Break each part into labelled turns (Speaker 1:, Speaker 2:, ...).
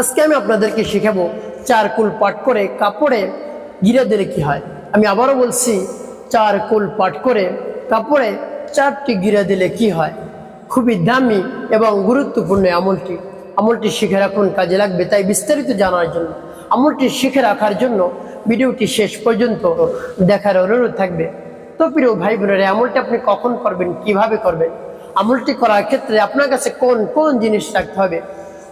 Speaker 1: আজকে আমি আপনাদেরকে শেখাবো চার কুল পাঠ করে কাপড়ে গিরে দিলে কি হয়। আমি আবারও বলছি চার কুল পাঠ করে কাপড়ে চারটি গিরে দিলে কি হয়? খুবই দামি এবং গুরুত্বপূর্ণ আমলটি। আমলটি শিখে রাখুন, কাজে লাগবে। তাই বিস্তারিত জানার জন্য, আমলটি শিখে রাখার জন্য ভিডিওটি শেষ পর্যন্ত দেখার অনুরোধ থাকবে। তো প্রিয় ভাই বোনেরা আমলটি আপনি কখন করবেন, কীভাবে করবেন? আমলটি করার ক্ষেত্রে আপনার কাছে কোন কোন জিনিস রাখতে হবে?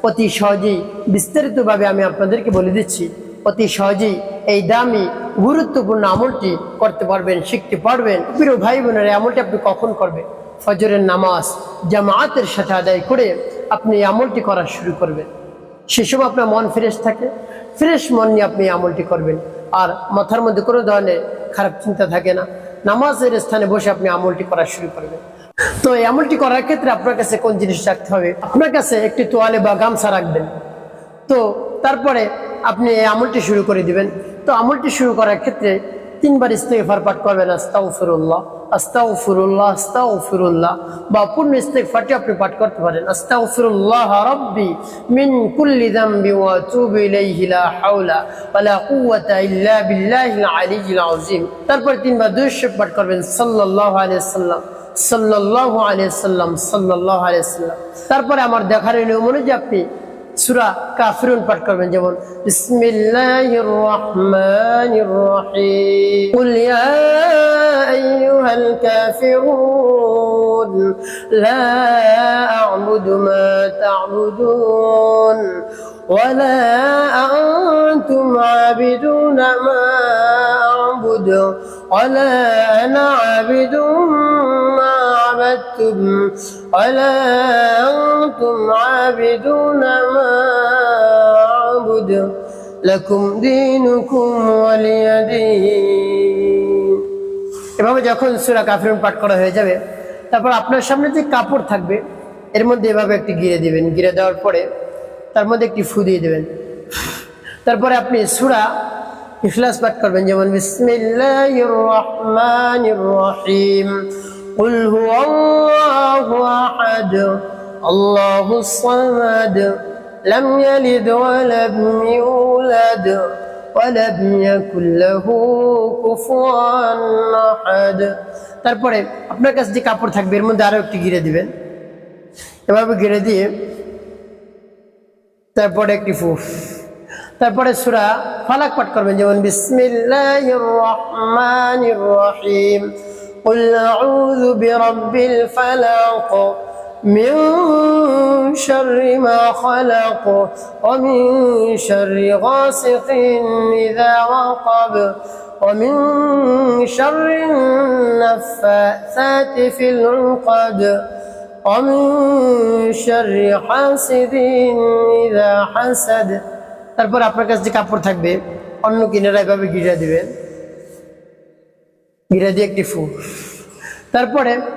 Speaker 1: অতি সহজেই বিস্তারিতভাবে আমি আপনাদেরকে বলে দিচ্ছি, অতি সহজেই এই দামি, গুরুত্বপূর্ণ আমলটি করতে পারবেন, শিখতে পারবেন। প্রিয় ভাই বোনেরা আমলটি আপনি কখন করবেন? ফজরের নামাজ জামায়াতের সাথে আদায় করে আপনি এই আমলটি করা শুরু করবেন। সে সময় আপনার মন ফ্রেশ থাকে, ফ্রেশ মন নিয়ে আপনি আমলটি করবেন। আর মাথার মধ্যে কোনো ধরনের খারাপ চিন্তা থাকে না। নামাজের স্থানে বসে আপনি আমলটি করা শুরু করবেন। তো এই আমলটি করার ক্ষেত্রে আপনার কাছে কোন জিনিস রাখতে হবে? আপনার কাছে একটি তোয়ালে বা গামছা রাখবেন। তো তারপরে আপনি এই আমলটি শুরু করে দিবেন। তো আমলটি শুরু করার ক্ষেত্রে তিনবার ইস্তেগফার পাঠ করবেন, আস্তাগফিরুল্লাহ আস্তাগফিরুল্লাহ আস্তাগফিরুল্লাহ, বা পূর্ণ ইস্তেগফারটি আপনি পাঠ করতে পারেন, আস্তাগফিরুল্লাহ রাব্বি মিন কুল্লি যামবি ওয়া আতুবু ইলাইহি লা হাওলা ওয়া লা কুওয়াতা ইল্লা বিল্লাহিল আলিয়্যিল আযীম। তারপর তিনবার দুরূদ পাঠ করবেন, সাল্লাল্লাহু আলাইহি সাল্লাম সাল্লাল্লাহু আলাইহি সাল্লাম সাল্লাল্লাহু আলাইহি সাল্লাম তারপরে আমার দেখার নিয়ম অনুযায়ী আপনি সুরা কাফিরুন পাঠ করবেন যেমন বিসমিল্লাহির রহমানির রহিম কুল ইয়া আইয়ুহাল কাফিরুন লা আ'বুদু মা তা'বুদুন ولا أنتم عابدون ما أعبد ولا أنا عابد ما عبدتم ولا أنتم عابدون ما أعبد لكم دينكم ولي دين এভাবে যখন সুরা কাফিরুন পাঠ করা হয়ে যাবে তারপর আপনার সামনে যে কাপড় থাকবে এর মধ্যে এভাবে একটি গিরে দিবেন গিরে দেওয়ার পরে তার মধ্যে একটি ফু দিয়ে দেবেন তারপরে আপনি সুরা ইখলাস পাঠ করবেন যেমন বিসমিল্লাহির রহমানির রহিম قل هو الله أحد الله الصمد لم يلد ولم يولد ولم يكن له كفوا أحد তারপরে আপনার কাছে যে কাপড় থাকবে এর মধ্যে আরো একটি ঘিরে দিবেন এভাবে ঘিরে দিয়ে তারপরে একটি ফুফ তারপরে সুরা ফালাক পাঠ করবেন যেমন বিসমিল্লাহির রহমানির রহিম قل أعوذ برب الفلق من شر ما خلق ومن شر غاسق إذا وقب ومن شر النفاثات في العقد ومن شر حاسد إذا حسد তারপর আপনার কাছে যে কাপড় থাকবে অন্য কিনারা এভাবে গিরা দিবেন গিরা দিয়ে একটি ফু তারপরে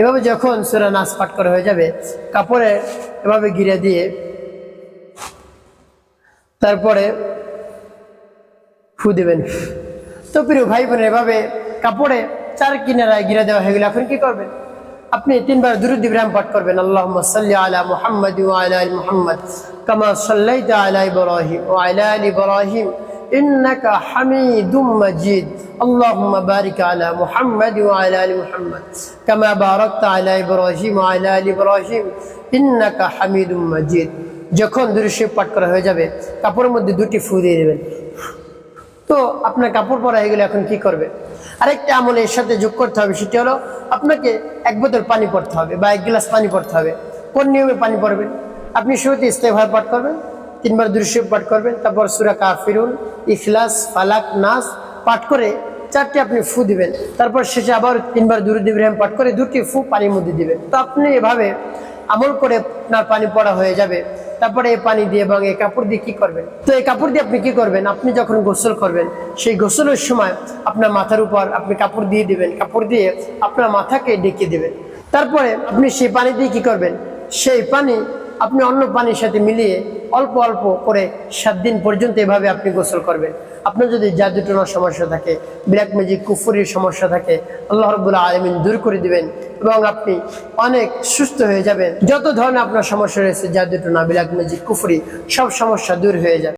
Speaker 1: এভাবে যখন সুরা নাচ পাঠ করা হয়ে যাবে, কাপড়ে এভাবে গিরে দিয়ে তারপরে ফু দেবেন। তো প্রিয় ভাই বোনের এভাবে কাপড়ে চার কিনারায় গিরে দেওয়া হয়ে গেলে এখন কি করবেন? আপনি তিনবার দুরুদ ইব্রাহিম পাঠ করবেন আল্লাহ সাল্লি আলা কামা সাল্লাইতা আলা ইব্রাহিম ওয়া আলা আলি ইব্রাহিম। إنك حميد مجيد اللهم بارك على محمد وعلى آل محمد كما باركت على إبراهيم وعلى آل إبراهيم إنك حميد مجيد যখন দৃশ্য পাঠ করা হয়ে যাবে কাপড়ের মধ্যে দুটি ফু দিয়ে দেবেন তো আপনার কাপড় পরা হয়ে গেলে এখন কি করবে আরেকটা আমল এর সাথে যোগ করতে হবে সেটি হলো আপনাকে এক বোতল পানি পড়তে হবে বা এক গ্লাস পানি পড়তে হবে কোন নিয়মে পানি পড়বেন আপনি শুরুতে ইস্তেফার পাঠ করবেন তিনবার দৃশ্য পাঠ করবেন, তারপর সুরা কাফিরুন, ইখলাস, ফালাক, নাস পাঠ করে চারটি আপনি ফু দিবেন। তারপর শেষে আবার তিনবার দুরুদ ইব্রাহিম পাঠ করে দুটি ফু পানির মধ্যে দিবেন। তো আপনি এভাবে আমল করে আপনার পানি পড়া হয়ে যাবে। তারপরে এই পানি দিয়ে এবং এই কাপড় দিয়ে কি করবেন? তো এই কাপড় দিয়ে আপনি কি করবেন? আপনি যখন গোসল করবেন, সেই গোসলের সময় আপনার মাথার উপর আপনি কাপড় দিয়ে দিবেন। কাপড় দিয়ে আপনার মাথাকে ডেকে দিবেন। তারপরে আপনি সেই পানি দিয়ে কি করবেন? সেই পানি আপনি অন্য পানির সাথে মিলিয়ে অল্প অল্প করে সাত দিন পর্যন্ত এভাবে আপনি গোসল করবেন। আপনার যদি জাদুটোনার সমস্যা থাকে ব্ল্যাক ম্যাজিক কুফুরির সমস্যা থাকে, আল্লাহ রবুল্লাহ আলমিন দূর করে দিবেন এবং আপনি অনেক সুস্থ হয়ে যাবেন। যত ধরনের আপনার সমস্যা রয়েছে জাদুটোনা ব্ল্যাক ম্যাজিক কুফুরি, সব সমস্যা দূর হয়ে যাবে।